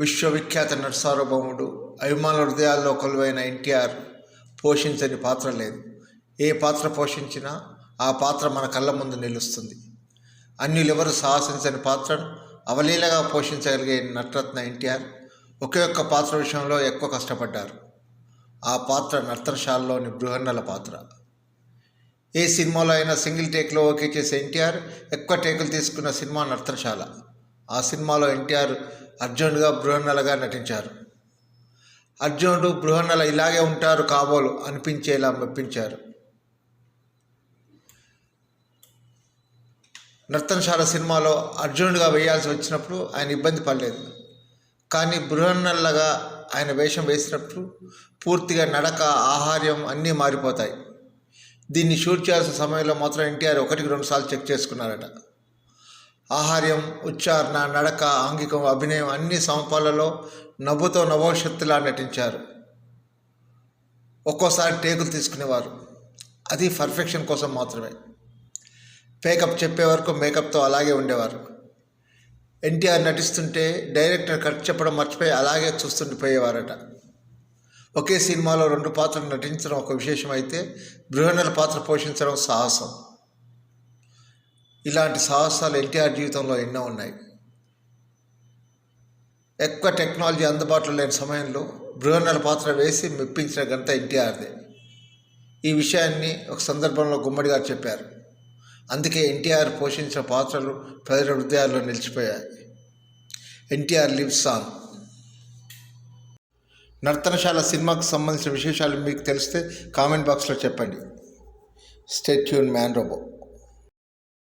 విశ్వవిఖ్యాత నటసార్వభౌముడు అభిమానుల హృదయాల్లో కొలువైన ఎన్టీఆర్ పోషించని పాత్ర లేదు. ఏ పాత్ర పోషించినా ఆ పాత్ర మన కళ్ళ ముందు నిలుస్తుంది. అన్యులెవరు సాహసించని పాత్రను అవలీలగా పోషించగలిగే నటరత్న ఎన్టీఆర్ ఒకే ఒక్క పాత్ర విషయంలో ఎక్కువ కష్టపడ్డారు. ఆ పాత్ర నర్తనశాలలోని బృహన్నల పాత్ర. ఏ సినిమాలో అయినా సింగిల్ టేక్లో ఓకే చేసే ఎన్టీఆర్ ఎక్కువ టేకులు తీసుకున్న సినిమా నర్తనశాల. ఆ సినిమాలో ఎన్టీఆర్ అర్జునుడిగా బృహన్నలగా నటించారు. అర్జునుడు బృహన్నల ఇలాగే ఉంటారు కాబోలు అనిపించేలా మెప్పించారు. నర్తనశాల సినిమాలో అర్జునుడిగా వేయాల్సి వచ్చినప్పుడు ఆయన ఇబ్బంది పడలేదు. కానీ బృహన్నల్లగా ఆయన వేషం వేసినప్పుడు పూర్తిగా నడక ఆహార్యం అన్నీ మారిపోతాయి. దీన్ని షూట్ చేయాల్సిన సమయంలో మాత్రం ఎన్టీఆర్ ఒకటికి రెండు సార్లు చెక్ చేసుకున్నారట. ఆహార్యం ఉచ్చారణ నడక ఆంగికం అభినయం అన్ని సమపాలలో నవ్వుతో నవోశక్తిలా నటించారు. ఒక్కోసారి టేకులు తీసుకునేవారు. అది పర్ఫెక్షన్ కోసం మాత్రమే. మేకప్ చెప్పే వరకు మేకప్తో అలాగే ఉండేవారు. ఎన్టీఆర్ నటిస్తుంటే డైరెక్టర్ కట్ చెప్పడం మర్చిపోయి అలాగే చూస్తుండిపోయేవారట ఒకే సినిమాలో రెండు పాత్రలు నటించడం ఒక విశేషం అయితే బృహణల పాత్ర పోషించడం సాహసం. ఇలాంటి సాహసాలు ఎన్టీఆర్ జీవితంలో ఎన్నో ఉన్నాయి. ఎక్కువ టెక్నాలజీ అందుబాటులో లేని సమయంలో బృహన్నల పాత్ర వేసి మెప్పించిన ఘనత ఎన్టీఆర్దే. ఈ విషయాన్ని ఒక సందర్భంలో గుమ్మడి గారు చెప్పారు. అందుకే ఎన్టీఆర్ పోషించిన పాత్రలు ప్రజల హృదయాల్లో నిలిచిపోయాయి. NTR live song. నర్తనశాల సినిమాకు సంబంధించిన విశేషాలు మీకు తెలిస్తే కామెంట్ బాక్స్లో చెప్పండి. Stay tuned man robo.